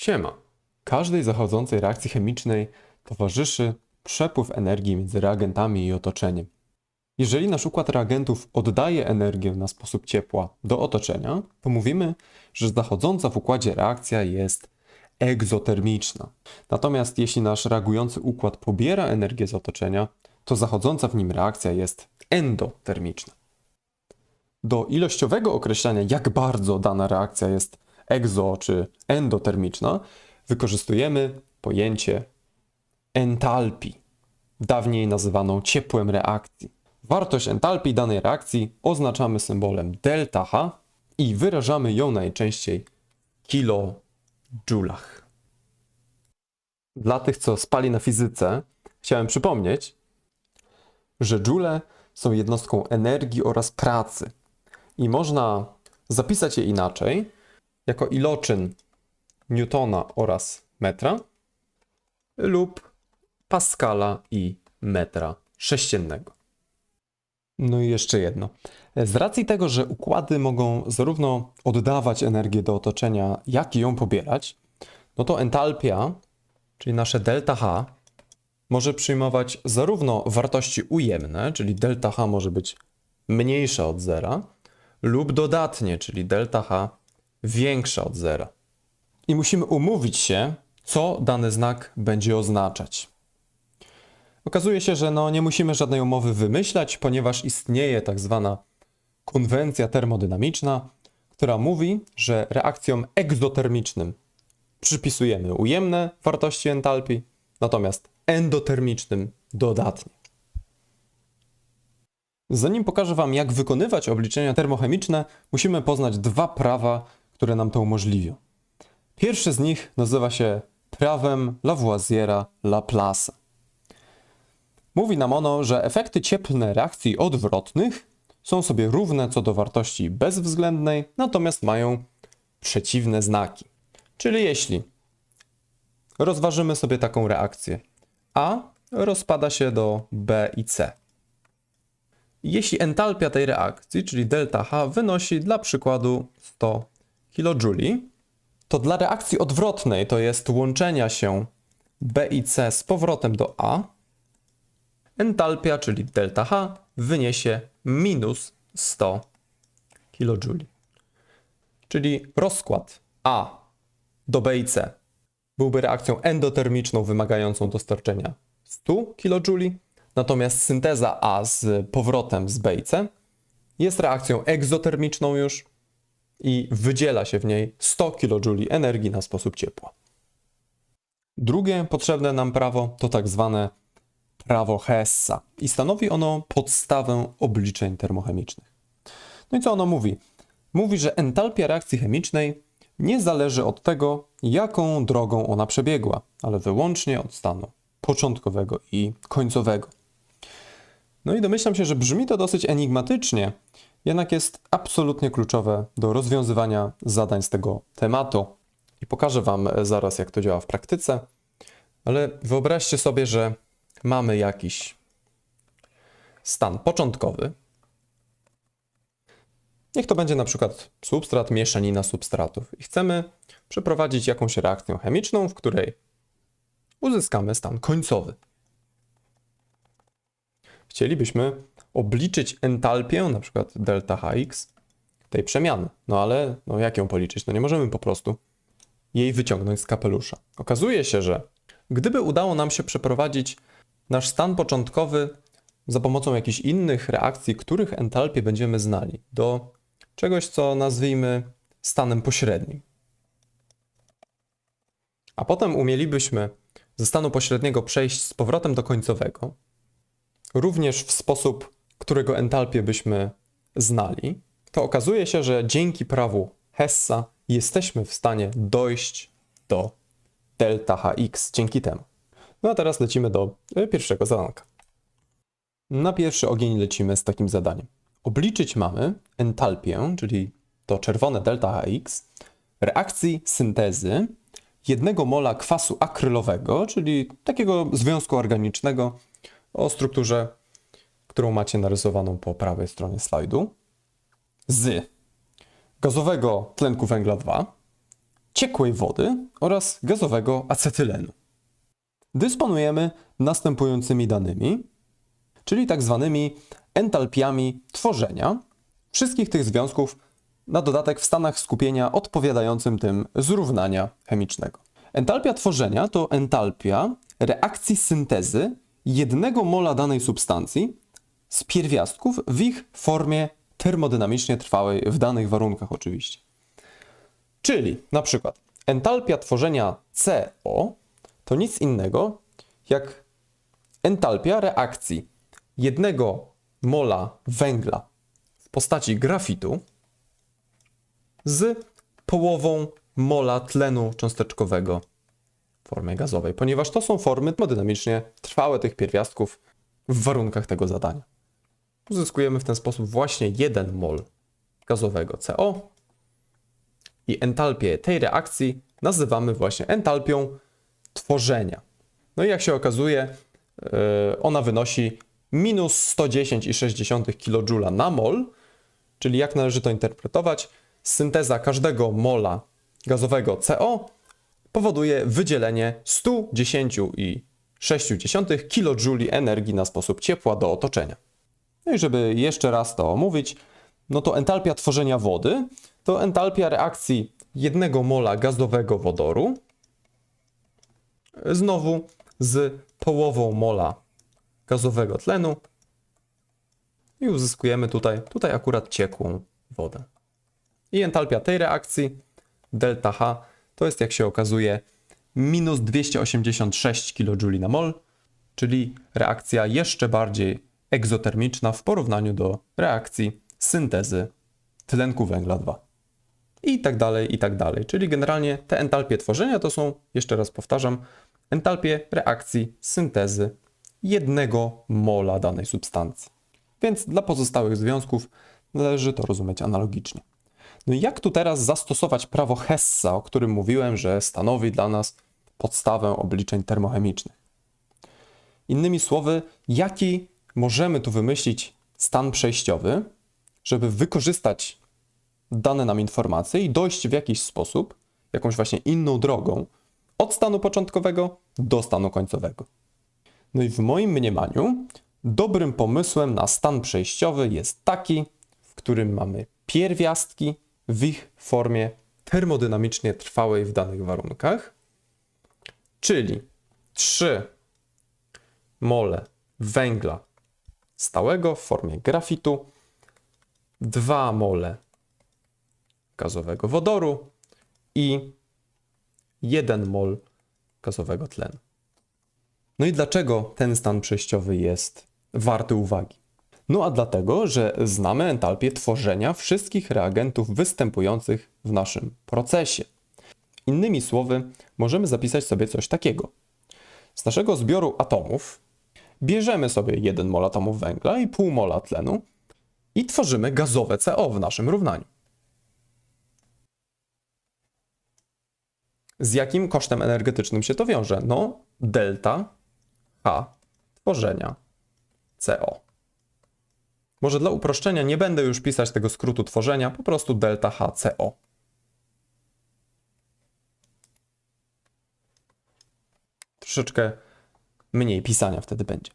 Siema. Każdej zachodzącej reakcji chemicznej towarzyszy przepływ energii między reagentami i otoczeniem. Jeżeli nasz układ reagentów oddaje energię na sposób ciepła do otoczenia, to mówimy, że zachodząca w układzie reakcja jest egzotermiczna. Natomiast jeśli nasz reagujący układ pobiera energię z otoczenia, to zachodząca w nim reakcja jest endotermiczna. Do ilościowego określania, jak bardzo dana reakcja jest egzo czy endotermiczna, wykorzystujemy pojęcie entalpii, dawniej nazywaną ciepłem reakcji. Wartość entalpii danej reakcji oznaczamy symbolem ΔH i wyrażamy ją najczęściej w kilojulach. Dla tych, co spali na fizyce, chciałem przypomnieć, że joule są jednostką energii oraz pracy i można zapisać je inaczej jako iloczyn Newtona oraz metra lub Pascala i metra sześciennego. No i jeszcze jedno. Z racji tego, że układy mogą zarówno oddawać energię do otoczenia, jak i ją pobierać, no to entalpia, czyli nasze delta H, może przyjmować zarówno wartości ujemne, czyli delta H może być mniejsza od zera, lub dodatnie, czyli delta H większa od zera. I musimy umówić się, co dany znak będzie oznaczać. Okazuje się, że no, nie musimy żadnej umowy wymyślać, ponieważ istnieje tak zwana konwencja termodynamiczna, która mówi, że reakcjom egzotermicznym przypisujemy ujemne wartości entalpii, natomiast endotermicznym dodatnie. Zanim pokażę Wam, jak wykonywać obliczenia termochemiczne, musimy poznać dwa prawa, które nam to umożliwią. Pierwsze z nich nazywa się prawem Lavoisiera Laplace'a. Mówi nam ono, że efekty cieplne reakcji odwrotnych są sobie równe co do wartości bezwzględnej, natomiast mają przeciwne znaki. Czyli jeśli rozważymy sobie taką reakcję, A rozpada się do B i C. Jeśli entalpia tej reakcji, czyli ΔH, wynosi dla przykładu 100 kJ, to dla reakcji odwrotnej, to jest łączenia się B i C z powrotem do A, entalpia, czyli ΔH, wyniesie minus 100 kJ. Czyli rozkład A do B i C byłby reakcją endotermiczną wymagającą dostarczenia 100 kJ, natomiast synteza A z powrotem z B i C jest reakcją egzotermiczną już i wydziela się w niej 100 kJ energii na sposób ciepła. Drugie potrzebne nam prawo to tak zwane prawo Hessa i stanowi ono podstawę obliczeń termochemicznych. No i co ono mówi? Mówi, że entalpia reakcji chemicznej nie zależy od tego, jaką drogą ona przebiegła, ale wyłącznie od stanu początkowego i końcowego. No i domyślam się, że brzmi to dosyć enigmatycznie, jednak jest absolutnie kluczowe do rozwiązywania zadań z tego tematu. I pokażę Wam zaraz, jak to działa w praktyce, ale wyobraźcie sobie, że mamy jakiś stan początkowy. Niech to będzie na przykład substrat, mieszanina substratów. I chcemy przeprowadzić jakąś reakcję chemiczną, w której uzyskamy stan końcowy. Chcielibyśmy obliczyć entalpię, na przykład delta Hx, tej przemiany. No ale no jak ją policzyć? No nie możemy po prostu jej wyciągnąć z kapelusza. Okazuje się, że gdyby udało nam się przeprowadzić nasz stan początkowy za pomocą jakichś innych reakcji, których entalpię będziemy znali, do czegoś, co nazwijmy stanem pośrednim. A potem umielibyśmy ze stanu pośredniego przejść z powrotem do końcowego, również w sposób, którego entalpię byśmy znali, to okazuje się, że dzięki prawu Hessa jesteśmy w stanie dojść do delta Hx dzięki temu. No a teraz lecimy do e, pierwszego zadanka. Na pierwszy ogień lecimy z takim zadaniem. Obliczyć mamy entalpię, czyli to czerwone delta Hx, reakcji syntezy jednego mola kwasu akrylowego, czyli takiego związku organicznego o strukturze, którą macie narysowaną po prawej stronie slajdu, z gazowego tlenku węgla 2, ciekłej wody oraz gazowego acetylenu. Dysponujemy następującymi danymi, czyli tak zwanymi entalpiami tworzenia wszystkich tych związków na dodatek w stanach skupienia odpowiadającym tym zrównania chemicznego. Entalpia tworzenia to entalpia reakcji syntezy jednego mola danej substancji z pierwiastków w ich formie termodynamicznie trwałej w danych warunkach oczywiście. Czyli na przykład entalpia tworzenia CO to nic innego jak entalpia reakcji jednego mola węgla w postaci grafitu z połową mola tlenu cząsteczkowego w formie gazowej, ponieważ to są formy termodynamicznie trwałe tych pierwiastków w warunkach tego zadania. Uzyskujemy w ten sposób właśnie 1 mol gazowego CO i entalpię tej reakcji nazywamy właśnie entalpią tworzenia. No i jak się okazuje, yy, ona wynosi minus 110,6 kJ na mol, czyli jak należy to interpretować, synteza każdego mola gazowego CO powoduje wydzielenie 110,6 kJ energii na sposób ciepła do otoczenia. No i żeby jeszcze raz to omówić, no to entalpia tworzenia wody to entalpia reakcji jednego mola gazowego wodoru znowu z połową mola gazowego tlenu i uzyskujemy tutaj, tutaj akurat ciekłą wodę. I entalpia tej reakcji, delta H, to jest jak się okazuje minus 286 kJ na mol, czyli reakcja jeszcze bardziej egzotermiczna w porównaniu do reakcji syntezy tlenku węgla 2. I tak dalej, i tak dalej. Czyli generalnie te entalpie tworzenia to są, jeszcze raz powtarzam, entalpie reakcji syntezy jednego mola danej substancji. Więc dla pozostałych związków należy to rozumieć analogicznie. No jak tu teraz zastosować prawo Hessa, o którym mówiłem, że stanowi dla nas podstawę obliczeń termochemicznych? Innymi słowy, jaki możemy tu wymyślić stan przejściowy, żeby wykorzystać dane nam informacje i dojść w jakiś sposób, jakąś właśnie inną drogą, od stanu początkowego do stanu końcowego. No i w moim mniemaniu dobrym pomysłem na stan przejściowy jest taki, w którym mamy pierwiastki w ich formie termodynamicznie trwałej w danych warunkach, czyli 3 mole węgla stałego w formie grafitu, 2 mole gazowego wodoru i 1 mol gazowego tlenu. No i dlaczego ten stan przejściowy jest warty uwagi? No a dlatego, że znamy entalpię tworzenia wszystkich reagentów występujących w naszym procesie. Innymi słowy, możemy zapisać sobie coś takiego. Z naszego zbioru atomów bierzemy sobie 1 mol atomów węgla i pół mola tlenu i tworzymy gazowe CO w naszym równaniu. Z jakim kosztem energetycznym się to wiąże? No, delta H tworzenia CO. Może dla uproszczenia nie będę już pisać tego skrótu tworzenia, po prostu delta HCO. Troszeczkę mniej pisania wtedy będzie.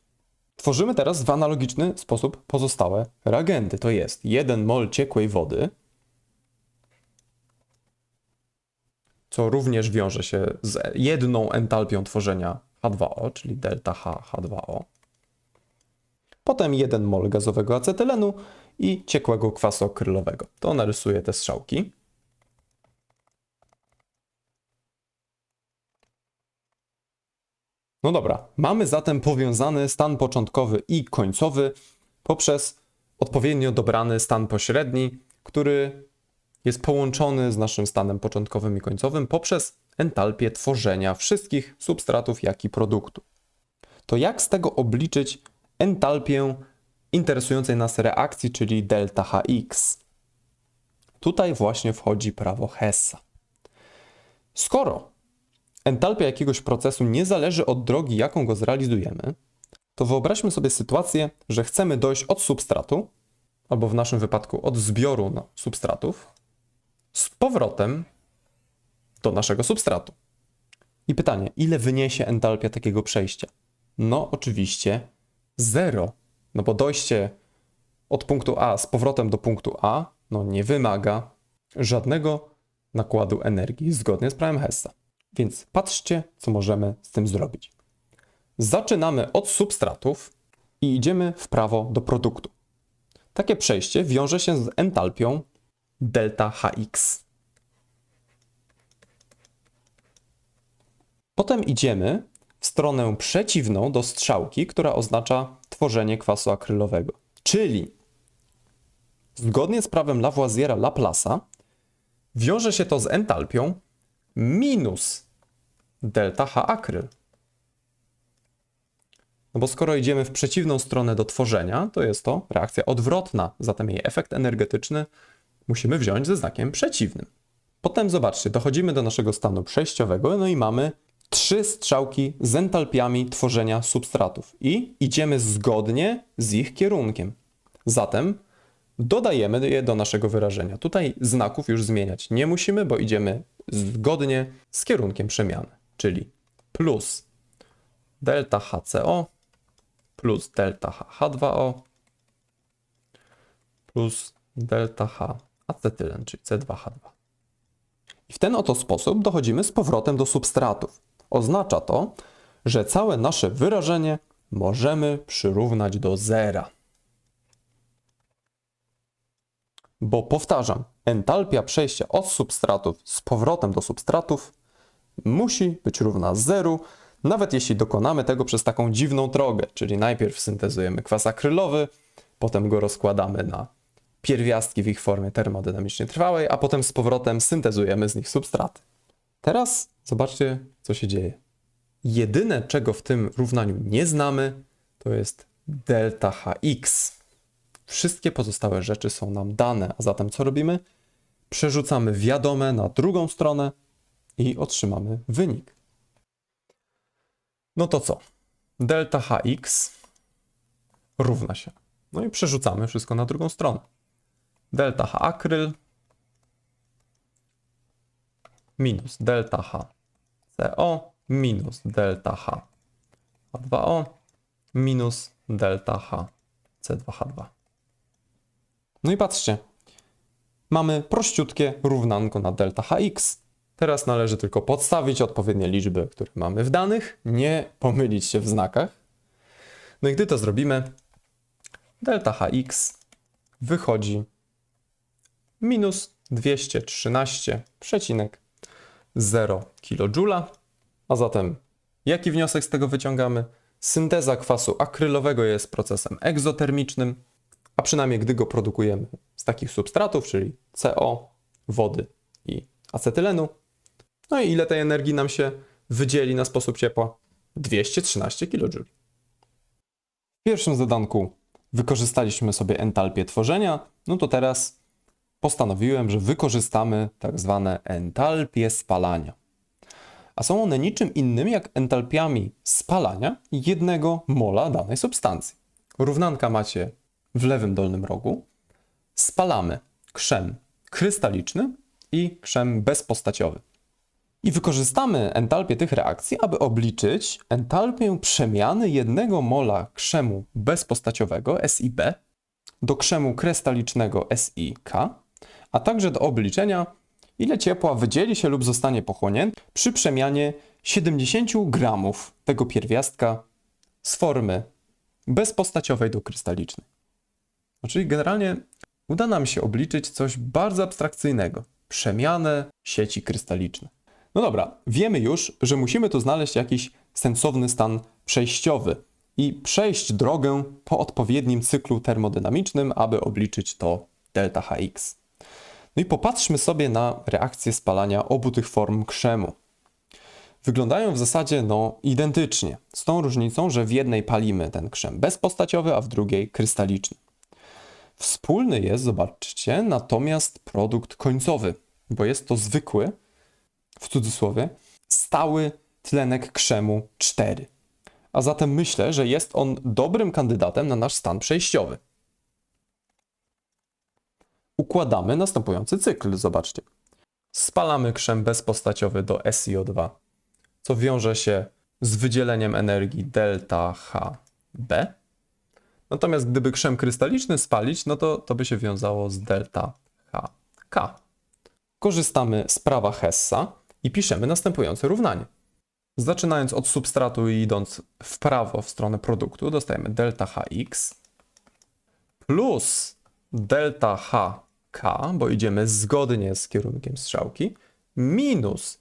Tworzymy teraz w analogiczny sposób pozostałe reagenty. To jest 1 mol ciekłej wody, co również wiąże się z jedną entalpią tworzenia H2O, czyli delta H, H2O. Potem 1 mol gazowego acetylenu i ciekłego kwasu akrylowego. To narysuję te strzałki. No dobra, mamy zatem powiązany stan początkowy i końcowy poprzez odpowiednio dobrany stan pośredni, który jest połączony z naszym stanem początkowym i końcowym poprzez entalpię tworzenia wszystkich substratów, jak i produktu. To jak z tego obliczyć entalpię interesującej nas reakcji, czyli delta Hx? Tutaj właśnie wchodzi prawo Hessa. Skoro entalpia jakiegoś procesu nie zależy od drogi, jaką go zrealizujemy, to wyobraźmy sobie sytuację, że chcemy dojść od substratu, albo w naszym wypadku od zbioru no, substratów, z powrotem do naszego substratu. I pytanie, ile wyniesie entalpia takiego przejścia? No, oczywiście zero, no bo dojście od punktu A z powrotem do punktu A no, nie wymaga żadnego nakładu energii zgodnie z prawem Hessa. Więc patrzcie, co możemy z tym zrobić. Zaczynamy od substratów i idziemy w prawo do produktu. Takie przejście wiąże się z entalpią delta Hx. Potem idziemy w stronę przeciwną do strzałki, która oznacza tworzenie kwasu akrylowego. Czyli zgodnie z prawem Lavoisiera Laplace'a wiąże się to z entalpią minus delta H akryl. No bo skoro idziemy w przeciwną stronę do tworzenia, to jest to reakcja odwrotna, zatem jej efekt energetyczny musimy wziąć ze znakiem przeciwnym. Potem zobaczcie, dochodzimy do naszego stanu przejściowego, no i mamy trzy strzałki z entalpiami tworzenia substratów i idziemy zgodnie z ich kierunkiem. Zatem dodajemy je do naszego wyrażenia. Tutaj znaków już zmieniać nie musimy, bo idziemy zgodnie z kierunkiem przemiany, czyli plus delta HCO plus delta H H2O plus delta H acetylen, czyli C2H2. I w ten oto sposób dochodzimy z powrotem do substratów. Oznacza to, że całe nasze wyrażenie możemy przyrównać do zera. Bo powtarzam, entalpia przejścia od substratów z powrotem do substratów musi być równa zeru, nawet jeśli dokonamy tego przez taką dziwną drogę, czyli najpierw syntezujemy kwas akrylowy, potem go rozkładamy na pierwiastki w ich formie termodynamicznie trwałej, a potem z powrotem syntezujemy z nich substraty. Teraz zobaczcie, co się dzieje. Jedyne, czego w tym równaniu nie znamy, to jest delta Hx. Wszystkie pozostałe rzeczy są nam dane, a zatem co robimy? Przerzucamy wiadome na drugą stronę i otrzymamy wynik. No to co? Delta Hx równa się. No i przerzucamy wszystko na drugą stronę. Delta H akryl minus delta H CO minus delta H H2O minus delta H C2H2. No i patrzcie, mamy prościutkie równanko na delta Hx. Teraz należy tylko podstawić odpowiednie liczby, które mamy w danych, nie pomylić się w znakach. No i gdy to zrobimy, delta Hx wychodzi minus 213,0 kJ. A zatem jaki wniosek z tego wyciągamy? Synteza kwasu akrylowego jest procesem egzotermicznym, a przynajmniej gdy go produkujemy z takich substratów, czyli CO, wody i acetylenu. No i ile tej energii nam się wydzieli na sposób ciepła? 213 kJ. W pierwszym zadanku wykorzystaliśmy sobie entalpię tworzenia, no to teraz postanowiłem, że wykorzystamy tak zwane entalpie spalania. A są one niczym innym jak entalpiami spalania jednego mola danej substancji. Równanka macie w lewym dolnym rogu. Spalamy krzem krystaliczny i krzem bezpostaciowy. I wykorzystamy entalpię tych reakcji, aby obliczyć entalpię przemiany jednego mola krzemu bezpostaciowego SiB do krzemu krystalicznego SiK a także do obliczenia, ile ciepła wydzieli się lub zostanie pochłonięte przy przemianie 70 gramów tego pierwiastka z formy bezpostaciowej do krystalicznej. No, czyli generalnie uda nam się obliczyć coś bardzo abstrakcyjnego przemianę sieci krystalicznej. No dobra, wiemy już, że musimy tu znaleźć jakiś sensowny stan przejściowy i przejść drogę po odpowiednim cyklu termodynamicznym, aby obliczyć to delta Hx. No i popatrzmy sobie na reakcję spalania obu tych form krzemu. Wyglądają w zasadzie no, identycznie, z tą różnicą, że w jednej palimy ten krzem bezpostaciowy, a w drugiej krystaliczny. Wspólny jest, zobaczcie, natomiast produkt końcowy, bo jest to zwykły, w cudzysłowie, stały tlenek krzemu 4. A zatem myślę, że jest on dobrym kandydatem na nasz stan przejściowy układamy następujący cykl. Zobaczcie. spalamy krzem bezpostaciowy do SiO2, co wiąże się z wydzieleniem energii delta HB. Natomiast gdyby krzem krystaliczny spalić, no to to by się wiązało z delta HK. Korzystamy z prawa Hessa i piszemy następujące równanie. Zaczynając od substratu i idąc w prawo w stronę produktu, dostajemy delta Hx plus delta HK, bo idziemy zgodnie z kierunkiem strzałki, minus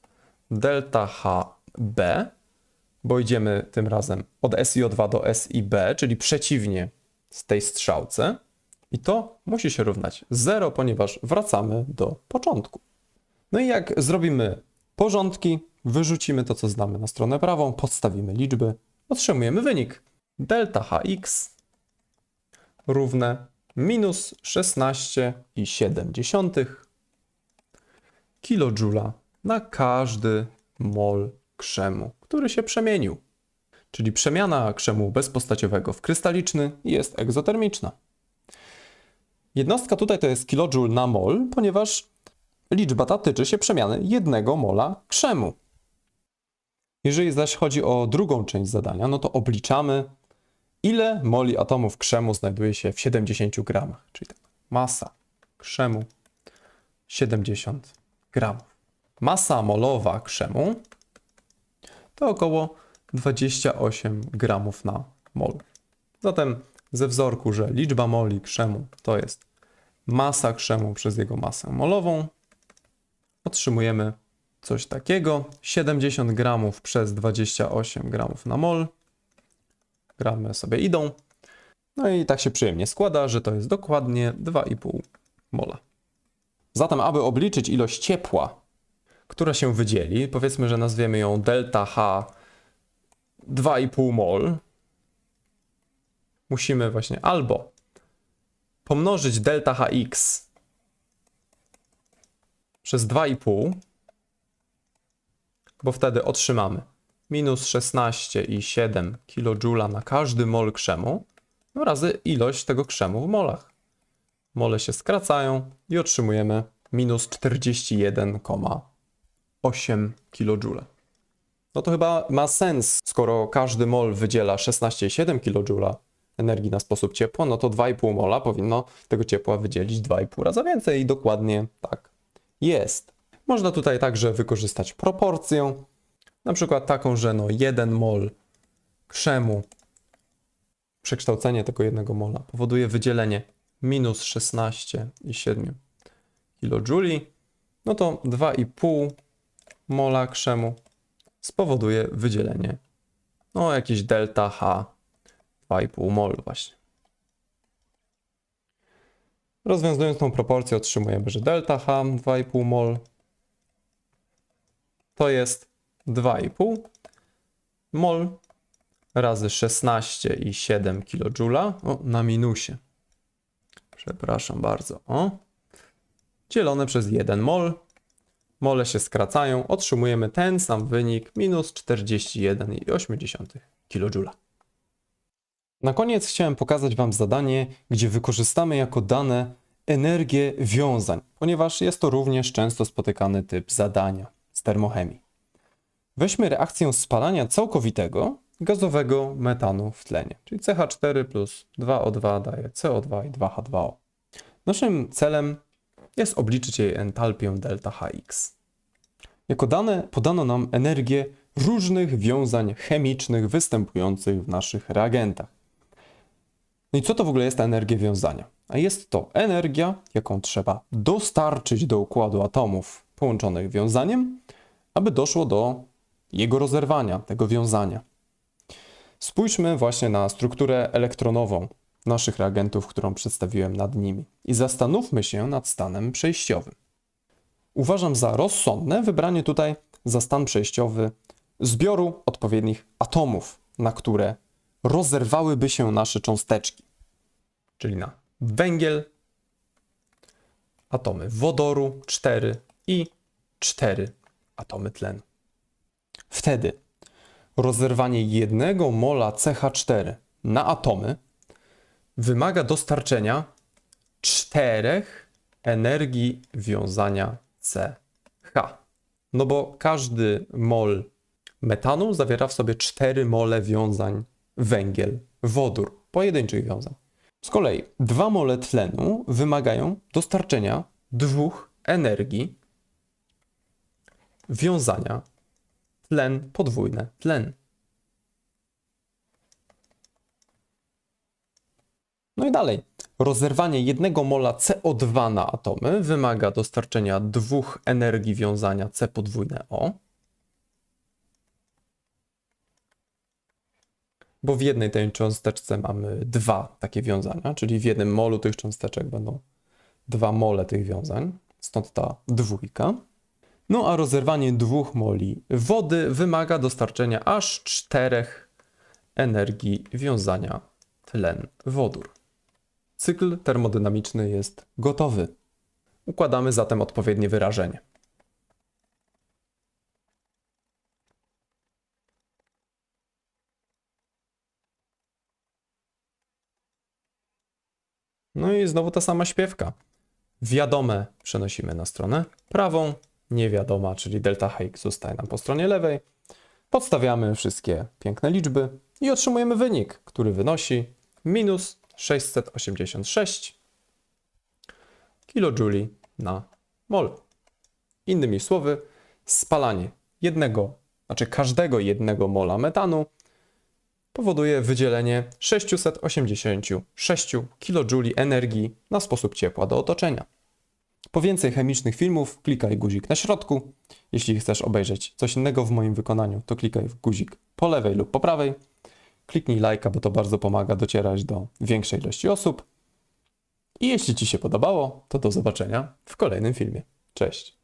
delta HB, bo idziemy tym razem od SiO2 do SiB, czyli przeciwnie z tej strzałce. I to musi się równać 0, ponieważ wracamy do początku. No i jak zrobimy porządki, wyrzucimy to, co znamy na stronę prawą, podstawimy liczby, otrzymujemy wynik. Delta Hx równe minus 16,7 kJ na każdy mol krzemu, który się przemienił. Czyli przemiana krzemu bezpostaciowego w krystaliczny jest egzotermiczna. Jednostka tutaj to jest kJ na mol, ponieważ liczba ta tyczy się przemiany jednego mola krzemu. Jeżeli zaś chodzi o drugą część zadania, no to obliczamy, ile moli atomów krzemu znajduje się w 70 gramach, czyli tak, masa krzemu 70 gramów. Masa molowa krzemu to około 28 gramów na mol. Zatem ze wzorku, że liczba moli krzemu to jest masa krzemu przez jego masę molową, otrzymujemy coś takiego. 70 gramów przez 28 gramów na mol. Gramy sobie idą. No i tak się przyjemnie składa, że to jest dokładnie 2,5 mola. Zatem, aby obliczyć ilość ciepła, która się wydzieli, powiedzmy, że nazwiemy ją delta H 2,5 mol, musimy właśnie albo pomnożyć delta Hx przez 2,5, bo wtedy otrzymamy minus 16,7 kJ na każdy mol krzemu no razy ilość tego krzemu w molach. Mole się skracają i otrzymujemy minus 41,8 kJ. No to chyba ma sens, skoro każdy mol wydziela 16,7 kJ energii na sposób ciepła, no to 2,5 mola powinno tego ciepła wydzielić 2,5 razy więcej i dokładnie tak jest. Można tutaj także wykorzystać proporcję, na przykład taką, że no 1 mol krzemu, przekształcenie tego jednego mola powoduje wydzielenie minus 16,7 kJ, no to 2,5 mola krzemu spowoduje wydzielenie no jakieś delta H 2,5 mol właśnie. Rozwiązując tą proporcję otrzymujemy, że delta H 2,5 mol to jest 2,5 mol razy 16,7 kJ o, na minusie. Przepraszam bardzo. O. Dzielone przez 1 mol. Mole się skracają. Otrzymujemy ten sam wynik minus 41,8 kJ. Na koniec chciałem pokazać Wam zadanie, gdzie wykorzystamy jako dane energię wiązań, ponieważ jest to również często spotykany typ zadania z termochemii. Weźmy reakcję spalania całkowitego gazowego metanu w tlenie, czyli CH4 plus 2O2 daje CO2 i 2H2O. Naszym celem jest obliczyć jej entalpię delta Hx. Jako dane podano nam energię różnych wiązań chemicznych występujących w naszych reagentach. No i co to w ogóle jest ta energia wiązania? A jest to energia, jaką trzeba dostarczyć do układu atomów połączonych wiązaniem, aby doszło do jego rozerwania, tego wiązania. Spójrzmy właśnie na strukturę elektronową naszych reagentów, którą przedstawiłem nad nimi i zastanówmy się nad stanem przejściowym. Uważam za rozsądne wybranie tutaj za stan przejściowy zbioru odpowiednich atomów, na które rozerwałyby się nasze cząsteczki, czyli na węgiel, atomy wodoru 4 i 4 atomy tlenu. Wtedy rozerwanie jednego mola CH4 na atomy wymaga dostarczenia czterech energii wiązania CH. No bo każdy mol metanu zawiera w sobie 4 mole wiązań węgiel, wodór, pojedynczych wiązań. Z kolei 2 mole tlenu wymagają dostarczenia dwóch energii wiązania tlen podwójne tlen. No i dalej. Rozerwanie jednego mola CO2 na atomy wymaga dostarczenia dwóch energii wiązania C podwójne O. Bo w jednej tej cząsteczce mamy dwa takie wiązania, czyli w jednym molu tych cząsteczek będą dwa mole tych wiązań, stąd ta dwójka. No a rozerwanie dwóch moli wody wymaga dostarczenia aż czterech energii wiązania tlen-wodór. Cykl termodynamiczny jest gotowy. Układamy zatem odpowiednie wyrażenie. No i znowu ta sama śpiewka. Wiadome przenosimy na stronę prawą, niewiadoma, czyli delta H zostaje nam po stronie lewej. Podstawiamy wszystkie piękne liczby i otrzymujemy wynik, który wynosi minus 686 kJ na mol. Innymi słowy, spalanie jednego, znaczy każdego jednego mola metanu powoduje wydzielenie 686 kJ energii na sposób ciepła do otoczenia. Po więcej chemicznych filmów klikaj guzik na środku. Jeśli chcesz obejrzeć coś innego w moim wykonaniu, to klikaj w guzik po lewej lub po prawej. Kliknij lajka, bo to bardzo pomaga docierać do większej ilości osób. I jeśli Ci się podobało, to do zobaczenia w kolejnym filmie. Cześć!